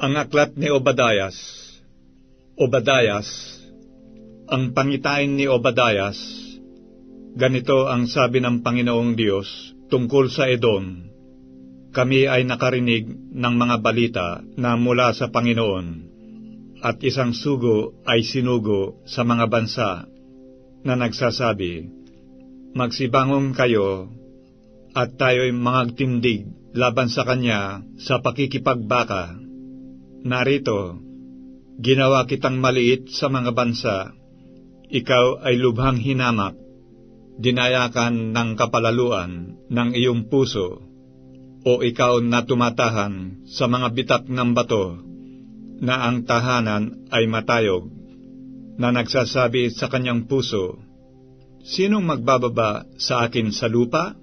Ang aklat ni Obadayas Obadayas Ang pangitain ni Obadayas Ganito ang sabi ng Panginoong Diyos tungkol sa Edom. Kami ay nakarinig ng mga balita na mula sa Panginoon at isang sugo ay sinugo sa mga bansa na nagsasabi, Magsibangon kayo at tayo'y magtindig laban sa kanya sa pakikipagbaka. Narito, ginawa kitang maliit sa mga bansa, ikaw ay lubhang hinamak, dinayakan ng kapalaluan ng iyong puso, o ikaw na tumatahan sa mga bitak ng bato, na ang tahanan ay matayog, na nagsasabi sa kanyang puso, Sinong magbababa sa akin sa lupa?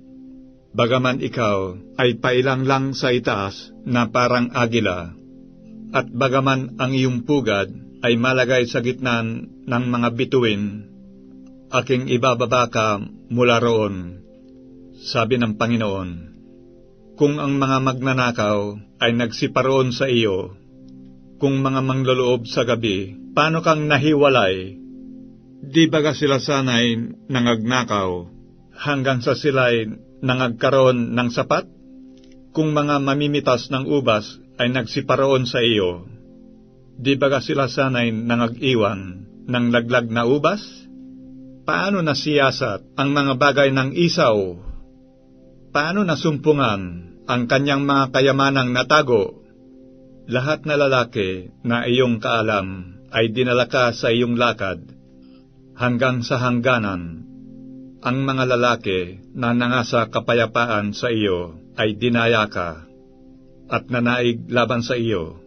Bagaman ikaw ay pailang lang sa itaas na parang agila, at bagaman ang iyong pugad ay malagay sa gitna ng mga bituin, aking ibababa ka mula roon, sabi ng Panginoon. Kung ang mga magnanakaw ay nagsiparoon sa iyo, kung mga mangloloob sa gabi, paano kang nahiwalay? Di baga sila sanay nangagnakaw hanggang sa sila'y nangagkaroon ng sapat? Kung mga mamimitas ng ubas ay nagsiparoon sa iyo, di baga sila sanay nangag-iwan ng laglag na ubas? Paano nasiyasat ang mga bagay ng isaw? Paano nasumpungan ang kanyang mga kayamanang natago? Lahat na lalaki na iyong kaalam ay dinala ka sa iyong lakad hanggang sa hangganan. Ang mga lalaki na nangasa kapayapaan sa iyo ay dinaya ka at nanaig laban sa iyo.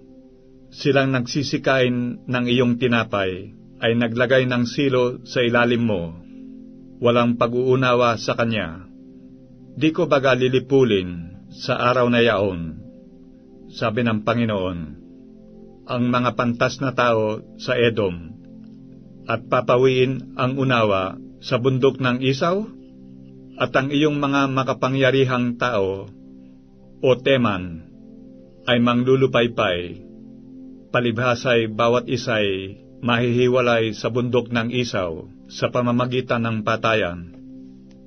Silang nagsisikain ng iyong tinapay ay naglagay ng silo sa ilalim mo. Walang pag-uunawa sa kanya. Di ko baga lilipulin sa araw na yaon, sabi ng Panginoon, ang mga pantas na tao sa Edom at papawiin ang unawa sa bundok ng isaw? At ang iyong mga makapangyarihang tao o teman ay manglulupaypay, palibhasay bawat isay mahihiwalay sa bundok ng isaw sa pamamagitan ng patayan.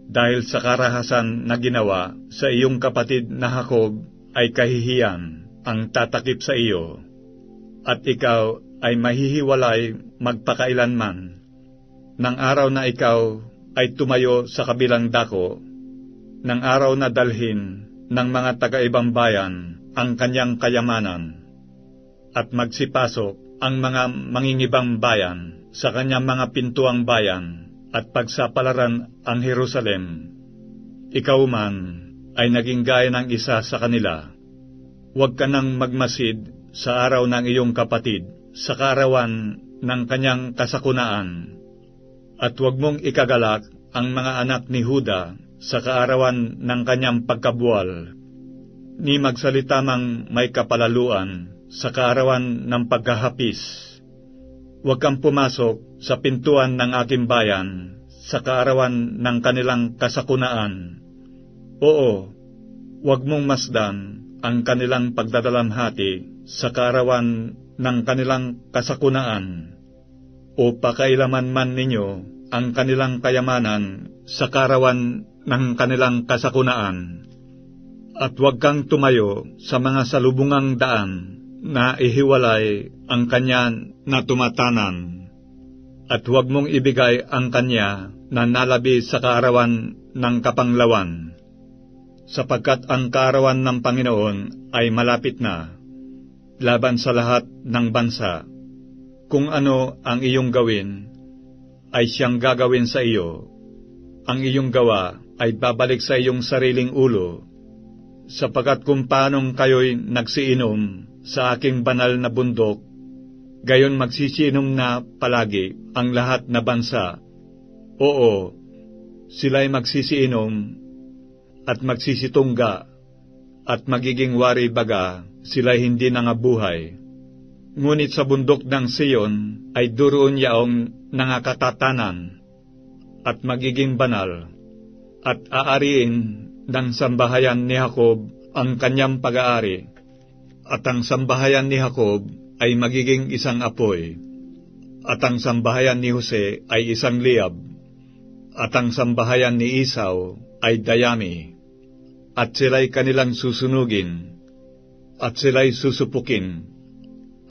Dahil sa karahasan na ginawa sa iyong kapatid na Hakob ay kahihiyan ang tatakip sa iyo, at ikaw ay mahihiwalay magpakailanman. Nang araw na ikaw ay tumayo sa kabilang dako, nang araw na dalhin ng mga taga-ibang bayan ang kanyang kayamanan, at magsipasok ang mga mangingibang bayan sa kanyang mga pintuang bayan at pagsapalaran ang Jerusalem. Ikaw man ay naging gaya ng isa sa kanila. Huwag ka nang magmasid sa araw ng iyong kapatid, sa karawan ng kanyang kasakunaan. At huwag mong ikagalak ang mga anak ni Huda sa kaarawan ng kanyang pagkabuwal, ni magsalita mang may kapalaluan sa kaarawan ng pagkahapis. Huwag kang pumasok sa pintuan ng aking bayan sa kaarawan ng kanilang kasakunaan. Oo, huwag mong masdan ang kanilang pagdadalamhati sa kaarawan ng kanilang kasakunaan, o pakailaman man ninyo ang kanilang kayamanan sa karawan ng kanilang kasakunaan. At huwag kang tumayo sa mga salubungang daan na ihiwalay ang kanya na tumatanan. At huwag mong ibigay ang kanya na nalabi sa kaarawan ng kapanglawan. Sapagkat ang kaarawan ng Panginoon ay malapit na, laban sa lahat ng bansa. Kung ano ang iyong gawin, ay siyang gagawin sa iyo. Ang iyong gawa ay babalik sa iyong sariling ulo, sapagat kung paanong kayo'y nagsiinom sa aking banal na bundok, gayon magsisinom na palagi ang lahat na bansa. Oo, sila'y magsisiinom at magsisitungga at magiging wari baga sila'y hindi nangabuhay. Ngunit sa bundok ng Sion ay duroon yaong nangakatatanan at magiging banal at aariin ng sambahayan ni Jacob ang kanyang pag-aari At ang sambahayan ni Jacob ay magiging isang apoy. At ang sambahayan ni Jose ay isang liyab. At ang sambahayan ni Isaw ay dayami. At sila'y kanilang susunugin. At sila'y susupukin.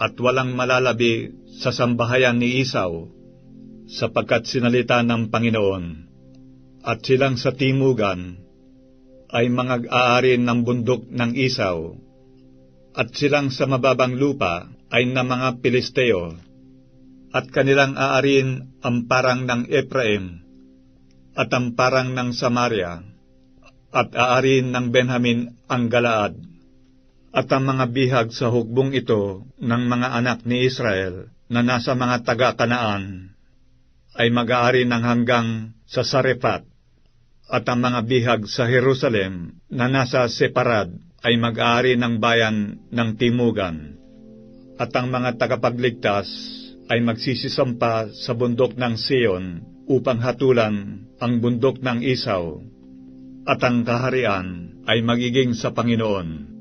At walang malalabi sa sambahayan ni Isaw, sapagkat sinalita ng Panginoon. At silang sa timugan ay mga aari ng bundok ng Isaw, at silang sa mababang lupa ay na mga Pilisteo, at kanilang aarin ang parang ng Ephraim, at ang parang ng Samaria, at aarin ng Benjamin ang Galaad, at ang mga bihag sa hukbong ito ng mga anak ni Israel na nasa mga taga-kanaan ay mag-aari ng hanggang sa Sarefat, at ang mga bihag sa Jerusalem na nasa Separad ay mag-aari ng bayan ng Timugan. At ang mga tagapagligtas ay magsisisampa sa bundok ng Sion upang hatulan ang bundok ng Isaw, at ang kaharian ay magiging sa Panginoon.